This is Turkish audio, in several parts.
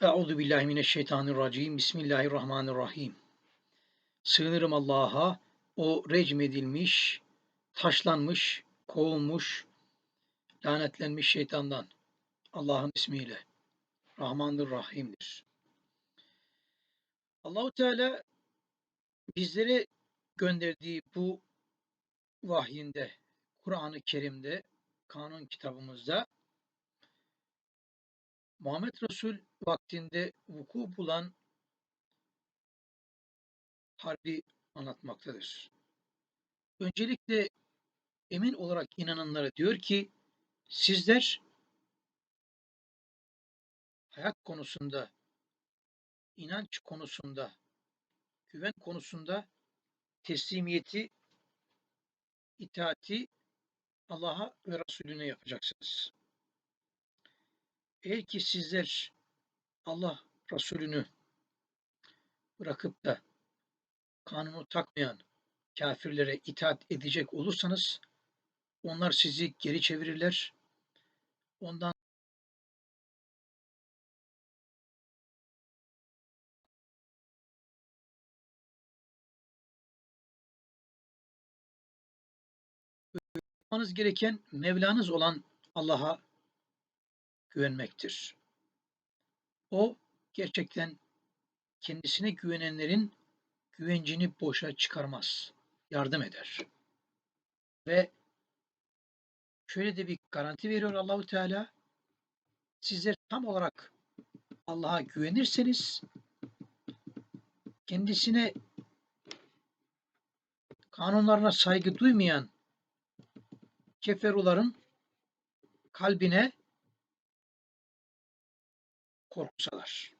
Euzu billahi mineşşeytanirracim. Bismillahirrahmanirrahim. Sığınırım Allah'a, o recmedilmiş, taşlanmış, kovulmuş, lanetlenmiş şeytandan. Allah'ın ismiyle. Rahmandır, Rahim'dir. Allahu Teala bizlere gönderdiği bu vahyinde, Kur'an-ı Kerim'de, kanun kitabımızda Muhammed Resul vaktinde vuku bulan harbi anlatmaktadır. Öncelikle emin olarak inananlara diyor ki sizler hayat konusunda, inanç konusunda, güven konusunda teslimiyeti, itaati Allah'a ve Resulüne yapacaksınız. Eğer ki sizler Allah Resulünü bırakıp da kanunu takmayan kafirlere itaat edecek olursanız onlar sizi geri çevirirler. Ondan yapmanız gereken Mevlanız olan Allah'a güvenmektir. O gerçekten kendisine güvenenlerin güvencini boşa çıkarmaz, yardım eder. Ve şöyle de bir garanti veriyor Allahu Teala. Sizler tam olarak Allah'a güvenirseniz kendisine kanunlarına saygı duymayan keferuların kalbine korku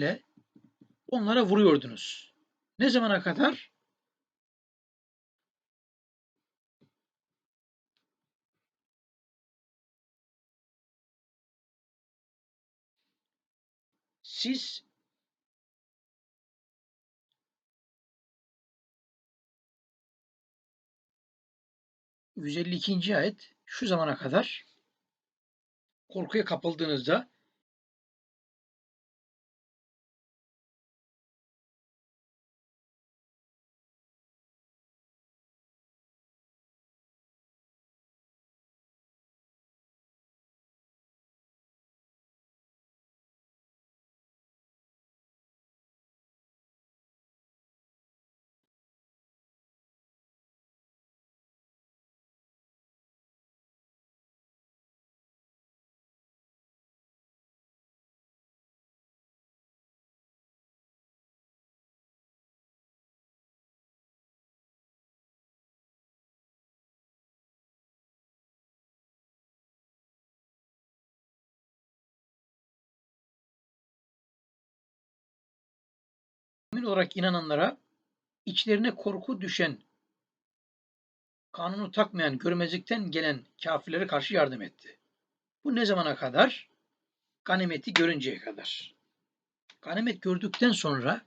ile onlara vuruyordunuz. Ne zamana kadar? Siz ...152. ayet şu zamana kadar korkuya kapıldığınızda mümin olarak inananlara içlerine korku düşen, kanunu takmayan, görmezlikten gelen kafirlere karşı yardım etti. Bu ne zamana kadar? Ganimeti görünceye kadar. Ganimet gördükten sonra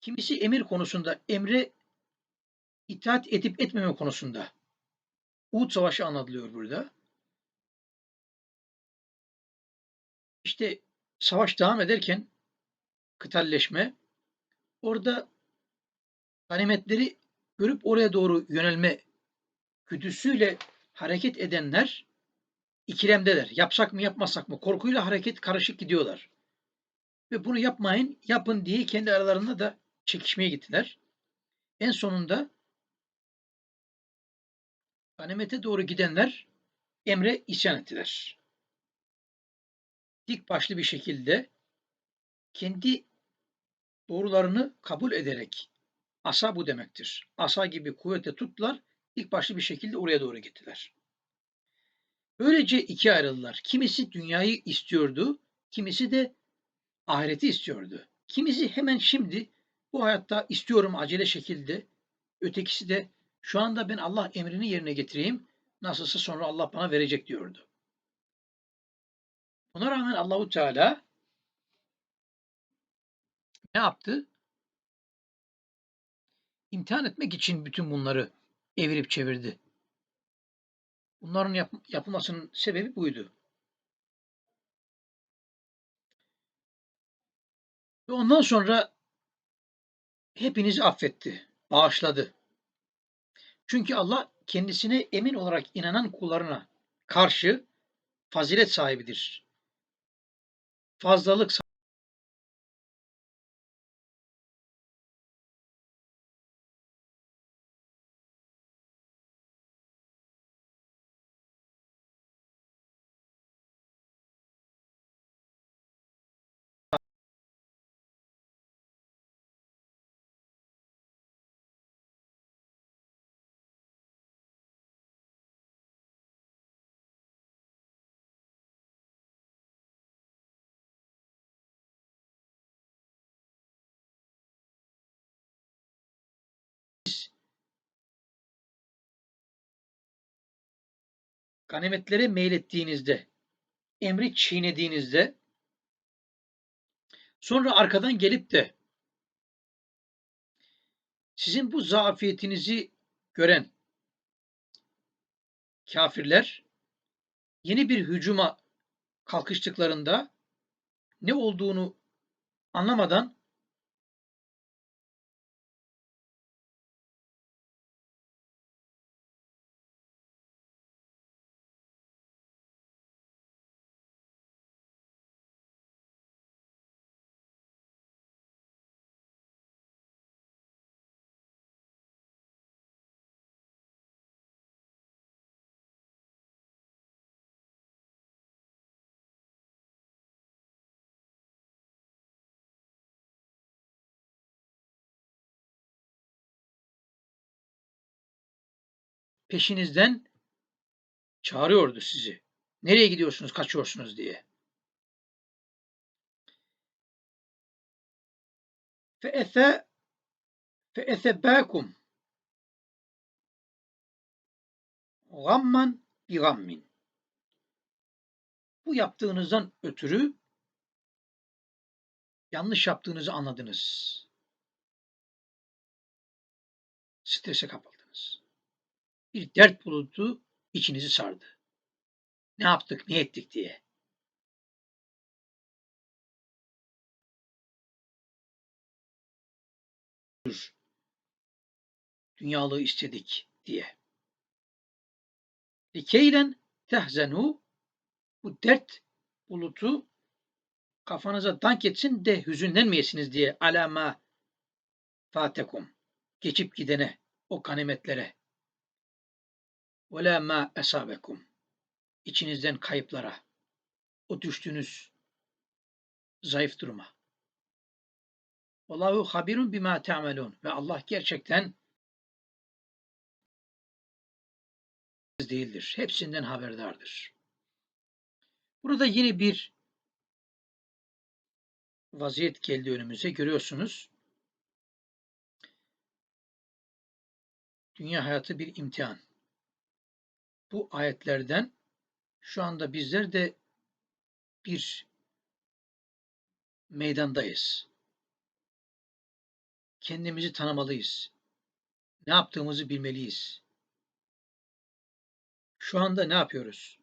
kimisi emir konusunda, emre itaat edip etmeme konusunda Uhud Savaşı anlatılıyor burada. İşte savaş devam ederken kıtalleşme orada ganimetleri görüp oraya doğru yönelme güdüsüyle hareket edenler ikilemdeler. Yapsak mı yapmasak mı? Korkuyla hareket karışık gidiyorlar. Ve bunu yapmayın, yapın diye kendi aralarında da çekişmeye gittiler. En sonunda Ganimete doğru gidenler emre isyan ettiler. Dik başlı bir şekilde kendi doğrularını kabul ederek asa bu demektir. Asa gibi kuvvete tuttular, dik başlı bir şekilde oraya doğru gittiler. Böylece ikiye ayrıldılar. Kimisi dünyayı istiyordu, kimisi de ahireti istiyordu. Kimisi hemen şimdi bu hayatta istiyorum acele şekilde, ötekisi de şu anda ben Allah emrini yerine getireyim, nasılsa sonra Allah bana verecek diyordu. Buna rağmen Allahu Teala ne yaptı? İmtihan etmek için bütün bunları evirip çevirdi. Bunların yap yapılmasının sebebi buydu. Ve ondan sonra hepinizi affetti, bağışladı. Çünkü Allah kendisine emin olarak inanan kullarına karşı fazilet sahibidir. Fazlalık ganimetlere meylettiğinizde, emri çiğnediğinizde, sonra arkadan gelip de sizin bu zafiyetinizi gören kafirler yeni bir hücuma kalkıştıklarında ne olduğunu anlamadan peşinizden çağırıyordu sizi. Nereye gidiyorsunuz, kaçıyorsunuz diye. Fe'ese fe'esebâkum gamman bi gammin. Bu yaptığınızdan ötürü yanlış yaptığınızı anladınız. Strese kapıldınız bir dert bulutu içinizi sardı. Ne yaptık, ne ettik diye. Dünyalığı istedik diye. Likeylen tehzenu bu dert bulutu kafanıza dank etsin de hüzünlenmeyesiniz diye alama fatekum geçip gidene o ve la ma esabekum. İçinizden kayıplara, o düştüğünüz zayıf duruma. Vallahu habirun bima ta'melun. Ve Allah gerçekten değildir. Hepsinden haberdardır. Burada yeni bir vaziyet geldi önümüze. Görüyorsunuz. Dünya hayatı bir imtihan bu ayetlerden şu anda bizler de bir meydandayız. Kendimizi tanımalıyız. Ne yaptığımızı bilmeliyiz. Şu anda ne yapıyoruz?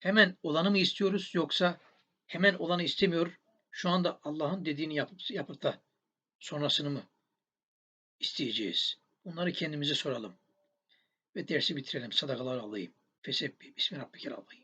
Hemen olanı mı istiyoruz yoksa hemen olanı istemiyor, şu anda Allah'ın dediğini yapıp, yapıp da sonrasını mı isteyeceğiz? Bunları kendimize soralım ve dersi bitirelim. Sadakalar alayım. Fesebbi. Bismillahirrahmanirrahim.